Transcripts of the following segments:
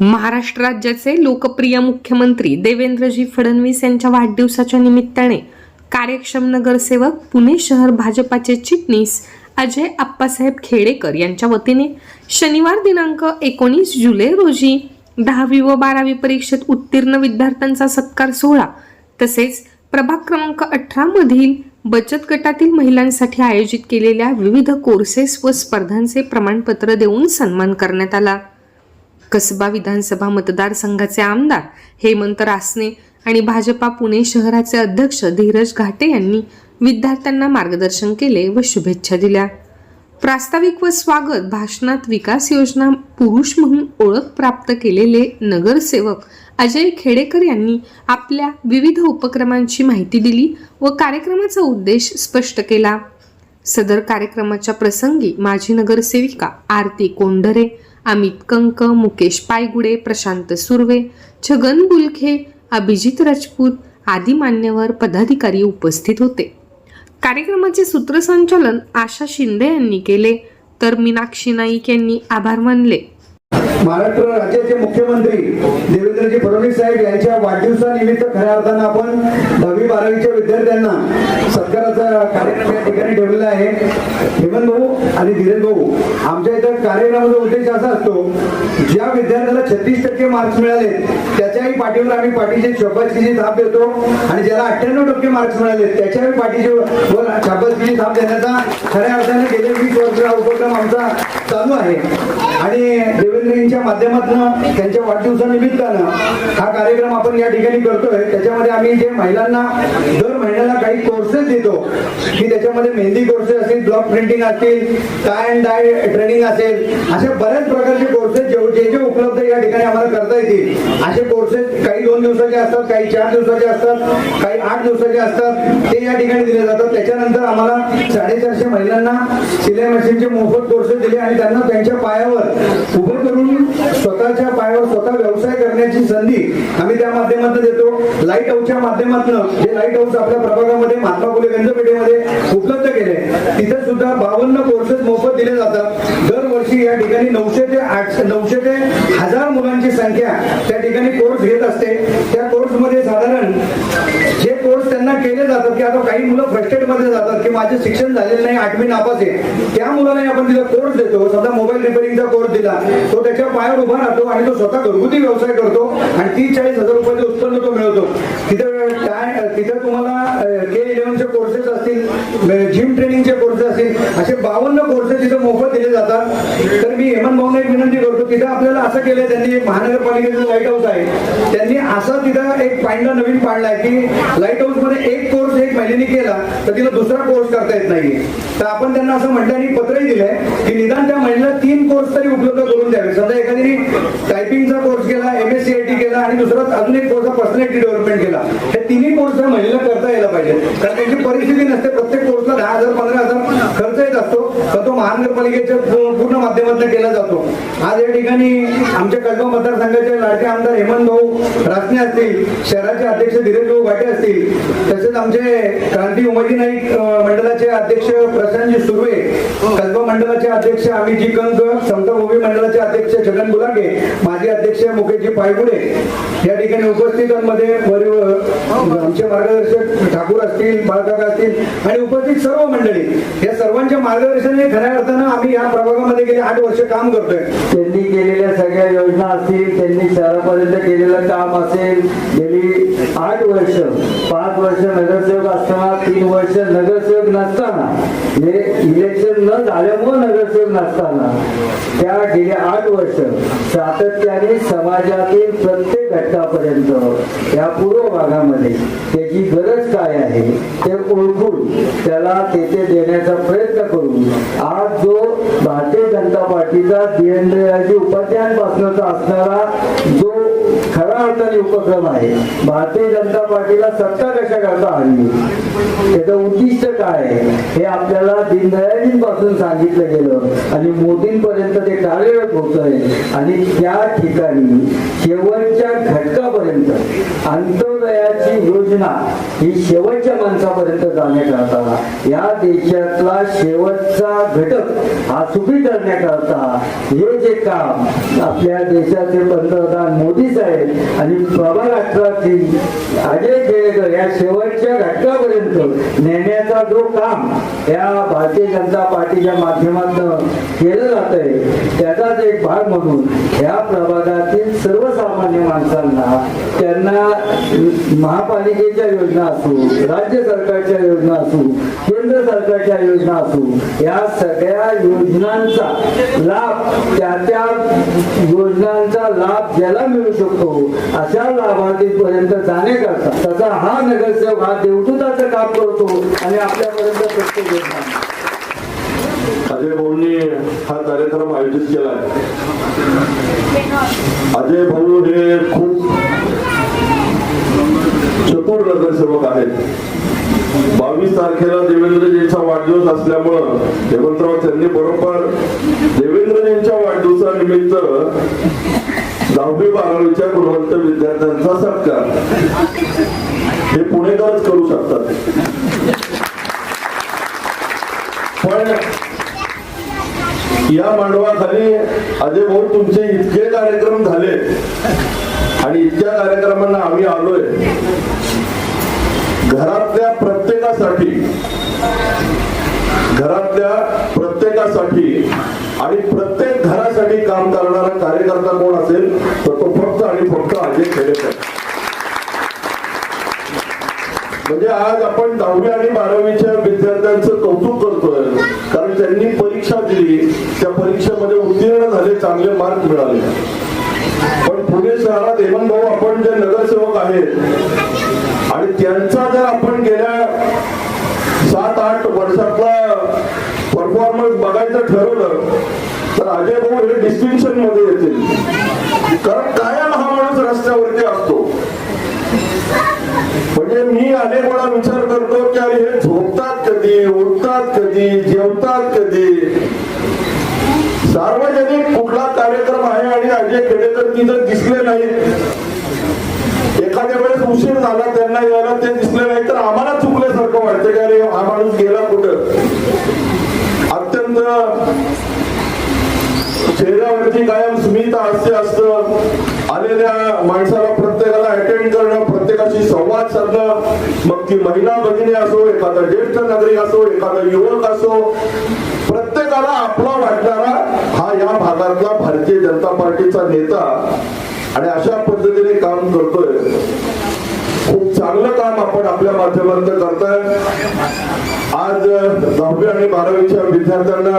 महाराष्ट्र राज्याचे लोकप्रिय मुख्यमंत्री देवेंद्रजी फडणवीस यांच्या वाढदिवसाच्या निमित्ताने कार्यक्षम नगरसेवक पुणे शहर भाजपाचे चिटणीस अजय आप्पासाहेब खेडेकर यांच्या वतीने शनिवार दिनांक एकोणीस जुलै रोजी दहावी व बारावी परीक्षेत उत्तीर्ण विद्यार्थ्यांचा सत्कार सोहळा तसेच प्रभाग क्रमांक अठरा मधील बचत गटातील महिलांसाठी आयोजित केलेल्या विविध कोर्सेस व स्पर्धांचे प्रमाणपत्र देऊन सन्मान करण्यात आला. कसबा विधानसभा मतदारसंघाचे आमदार हेमंत रासने आणि भाजपा पुणे शहराचे अध्यक्ष धीरज घाटे यांनी विद्यार्थ्यांना मार्गदर्शन केले व शुभेच्छा दिल्या. प्रास्ताविक व स्वागत भाषणात विकास योजना पुरुष म्हणून ओळख प्राप्त केलेले नगरसेवक अजय खेडेकर यांनी आपल्या विविध उपक्रमांची माहिती दिली व कार्यक्रमाचा उद्देश स्पष्ट केला. सदर कार्यक्रमाच्या प्रसंगी माजी नगरसेविका आरती कोंढरे अमित कंक मुकेश पायगुडे प्रशांत सुर्वे छगन बुलखे अभिजित राजपूत आदी मान्यवर पदाधिकारी उपस्थित होते. कार्यक्रमाचे सूत्रसंचालन आशा शिंदे यांनी केले तर मीनाक्षी नाईक यांनी आभार मानले. महाराष्ट्र राज्याचे मुख्यमंत्री देवेंद्रजी फडणवीस साहेब यांच्या वाढदिवसानिमित्त खऱ्या अर्थानं आपण दहावी बारावीच्या विद्यार्थ्यांना प्रकाराचा कार्यक्रम या ठिकाणी ठेवलेला आहे. हेमंत भाऊ आणि धीरज भाऊ आमच्या इथं कार्यक्रमाचा उद्देश असा असतो ज्या विद्यार्थ्याला छत्तीस टक्के मार्क्स मिळाले त्याच्याही पाठीवर आम्ही पाठीची छपाचीची थाप देतो आणि ज्याला अठ्ठ्याण्णव टक्के मार्क्स मिळाले त्याच्याही पाठीची वर छापाचीची थाप देण्याचा खऱ्या अर्थाने गेले वीस वर्ष हा उपक्रम आमचा चालू आहे. आणि देवेंद्रजींच्या माध्यमातून त्यांच्या वाढदिवसानिमित्तानं हा कार्यक्रम आपण या ठिकाणी करतोय. त्याच्यामध्ये आम्ही जे महिलांना दर महिन्याला काही कोर्सेस देतो की त्याच्यामध्ये मेहंदी कोर्सेस असतील ब्लॉक प्रिंटिंग असतील टाय अँड डाय ट्रेनिंग असेल अशा बऱ्याच प्रकारचे कोर्सेस जे जे उपलब्ध या ठिकाणी आम्हाला करता येतील असे कोर्सेस काही दोन दिवसाचे असतात काही चार दिवसाचे असतात काही आठ दिवसाचे असतात ते या ठिकाणी दिले जातात. त्याच्यानंतर आम्हाला साडेचारशे महिलांना सिलाई मशीनचे मोफत कोर्सेस दिले आणि त्यांना त्यांच्या पायावर उभं करून स्वतःच्या पायावर स्वतः व्यवसाय करण्याची संधी आम्ही त्या माध्यमातून देतो. लाइट हाऊसच्या माध्यमातून जे लाइट हाऊस आपल्या प्रभागामध्ये महात्मा फुले गंजपेठेमध्ये उपलब्ध केले तिथे सुद्धा बावन्न कोर्सेस मोफत दिले जातात. दरवर्षी या ठिकाणी नऊशे ते आठशे नऊशे ते हजार मुलांची संख्या त्या ठिकाणी कोर्स घेत असते. त्या कोर्समध्ये साधारण जे कोर्स त्यांना केले जातात की आता काही मुलं फर्स्टेडमध्ये जातात की माझे शिक्षण झालेलं नाही आठवी नापास आहे त्या मुलाला आपण तिला कोर्स देतो. समजा मोबाईल रिपेअरिंगचा कोर्स दिला तो त्याच्या पायावर उभा राहतो आणि तो स्वतः घरगुती व्यवसाय करतो आणि तीस चाळीस हजार रुपयाचे उत्पन्न तो मिळवतो. तिथं काय तिथं तुम्हाला के कोर्सेस असतील जिम ट्रेनिंगचे कोर्सेस असतील असे बावन्न कोर्सेस तिथं मोफत दिले जातात. तर मी हेमंत भाऊने एक विनंती करतो तिथं आपल्याला असं केलंय त्यांनी महानगरपालिकेचं लाइट हाऊस आहे. त्यांनी असं तिथं एक पांडा नवीन पाडलाय की लाइट हाऊसमध्ये एक कोर्स एक महिलेने केला तर तिला दुसरा कोर्स करता येत नाहीये. तर आपण त्यांना असं म्हटलं आणि पत्रही दिलंय की निदान त्या महिलेला तीन कोर्स तरी उपलब्ध करून द्यावे. समजा एखादी टायपिंगचा कोर्स केला M S C I T केला आणि दुसरा अजून एक कोर्स पर्सनॅलिटी डेव्हलपमेंट केला. हे तिन्ही कोर्स महिला पाहिजे. कारण त्यांची परिस्थिती नसते प्रत्येक कोर्सला दहा हजार पंधरा हजार तर तो महानगरपालिकेच्या पूर्ण माध्यमातून केला जातो. आज या ठिकाणी आमच्या कळगाव मतदारसंघाचे लाडके आमदार हेमंत भाऊ रासने असतील शहराचे अध्यक्ष धीरज भाऊ घाटे असतील तसेच आमचे क्रांती उमाजी नाईक मंडळाचे अध्यक्ष प्रशांतजी सुर्वे कसबा मंडळाचे अध्यक्ष अमितजी कंक समता भूमी मंडळाचे अध्यक्ष छगन गुलागे माजी अध्यक्ष मुकेशजी पायगुडे या ठिकाणी उपस्थितांमध्ये आमचे मार्गदर्शक ठाकूर असतील बाळकाका असतील आणि उपस्थित सर्व मंडळी या सर्वांच्या मार्गदर्शनाने खऱ्या अर्थानं आम्ही या प्रभागामध्ये गेले आठ वर्ष काम करतोय. त्यांनी केलेल्या सगळ्या योजना असतील त्यांनी शहरापर्यंत केलेलं काम असेल गेली आठ वर्ष पाच वर्ष नगरसेवक असताना तीन वर्ष नगरसेवक नसताना हे इलेक्शन न झाल्यामुळे नगरसेवक नसताना त्या गेले आठ वर्ष सातत्याने समाजातील प्रत्येक घटकापर्यंत या पूर्व भागामध्ये त्याची गरज काय आहे ते ओळखून त्याला तेथे देण्याचा प्रयत्न करून भारतीय जनता पार्टीचा दीनदयालजी उपाध्यायांपासूनचा असणारा जो खरा अर्थाने उपक्रम आहे. भारतीय जनता पार्टीला सत्ता कशा करता हवी त्याचं उद्दिष्ट काय हे आपल्याला दीनदयाळजींपासून सांगितलं गेलं आणि मोदींपर्यंत ते कार्यरत होत आहे आणि त्या ठिकाणी शेवटच्या घटकापर्यंत अंत्योदयाची योजना ही शेवटच्या माणसापर्यंत जाण्याकरता या देशातला शेवटचा घटक हा सुखी करण्याकरता हे जे काम आपल्या देशाचे पंतप्रधान मोदी साहेब आणि प्रभाग अठरातील अजय केळेकर या शेवटच्या घटकापर्यंत नेण्याचा जो काम या भारतीय जनता पार्टीच्या माध्यमातून केलं जात आहे त्याचाच एक भाग म्हणून या प्रभागातील सर्वसामान्य माणसांना त्यांना महापालिकेच्या योजना असो राज्य सरकारच्या योजना असो केंद्र सरकारच्या योजना असो या सगळ्या योजनांचा लाभ त्या त्या योजनांचा लाभ ज्याला मिळू शकतो अशा लाभार्थीपर्यंत जाण्याकरता तसा हा नगरसेवक हा देवदूताचं काम करतो आणि आपल्यापर्यंत प्रत्येक योजना अजय भाऊंनी हा कार्यक्रम आयोजित केला आहे. अजय भाऊ हे खूप चतुर नगरसेवक आहेत. बावीस तारखेला देवेंद्रजीचा वाढदिवस असल्यामुळं हेमंतराव त्यांनी बरोबर दहावी बारावीच्या गुणवंत विद्यार्थ्यांचा सत्कार. हे पुणेकरच करू शकतात. पण या मांडवाखाली अजय भाऊ तुमचे इतके कार्यक्रम झाले आणि इतक्या कार्यक्रमांना आम्ही आलोय. घरातल्या प्रत्येकासाठी घरातल्या प्रत्येकासाठी आणि प्रत्येक घरात घरासाठी काम करणारा कार्यकर्ता कोण असेल तर तो फक्त आणि फक्त अजय खेडेकर म्हणजे आज आपण दहावी आणि बारावीच्या विद्यार्थ्यांचं कौतुक करतोय कारण त्यांनी परीक्षा दिली त्या परीक्षेमध्ये उत्तीर्ण झाले चांगले मार्क मिळाले. पण पुणे शहरात हेमंत भाऊ आपण जे नगरसेवक आहेत आणि त्यांचा जर आपण गेल्या सात आठ वर्षातला परफॉर्मन्स बघायचं ठरवलं तर अजय भाऊ हे डिस्टिंक्शनमध्ये येतील. कारण कायम हा माणूस रस्त्यावरती असतो. म्हणजे मी अनेक वेळा विचार करतो की अरे हे झोपतात कधी उठतात कधी जेवतात कधी? सार्वजनिक कुठला कार्यक्रम आहे आणि अजय खेडेकर तिथं दिसले नाहीत. एखाद्या वेळेस उशीर झाला त्यांना यायला ते दिसले नाही तर आम्हाला चुकल्यासारखं वाटतं की अरे हा माणूस गेला कुठं? अत्यंत चेहऱ्यावरती कायम स्मित हास्य असतं. आलेल्या माणसाला प्रत्येकाला अटेंड करणं प्रत्येकाशी संवाद साधणं. मग ती महिला भगिनी असो एखादा ज्येष्ठ नागरिक असो एखादा युवक असो प्रत्येकाला आपला वाटणारा हा या भागातला भारतीय जनता पार्टीचा नेता. आणि अशा पद्धतीने काम करतोय. खूप चांगलं काम आपण आपल्या माध्यमातून करताय. आज दहावी आणि बारावीच्या विद्यार्थ्यांना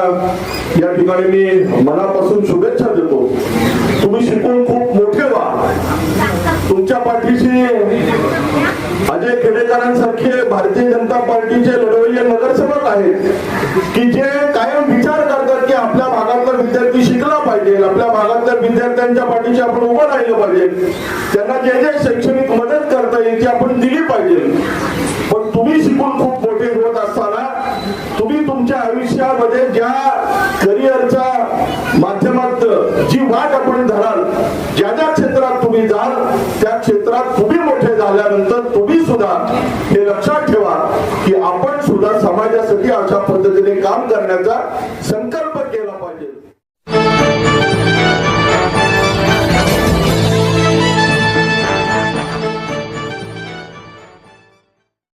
या ठिकाणी मी मनापासून शुभेच्छा देतो. तुम्ही शिकून खूप मोठे व्हा. तुमच्या पाठीशी अजय खेडेकरांसारखे भारतीय जनता पार्टीचे लढवय्ये नगरसेवक आहेत की जे कायम विचार करतात की आपल्या भागातला विद्यार्थी शिकला पाहिजे आपल्या भागातल्या विद्यार्थ्यांच्या पाठीशी आपण उभं राहिलं पाहिजे. त्यांना जे जे शैक्षणिक मदत आपण दिली पाहिजे. पण तुम्ही शिकून खूप मोठे होत असताना तुम्ही तुमच्या आयुष्यामध्ये ज्या करिअरच्या माध्यमात जी वाट आपण धराल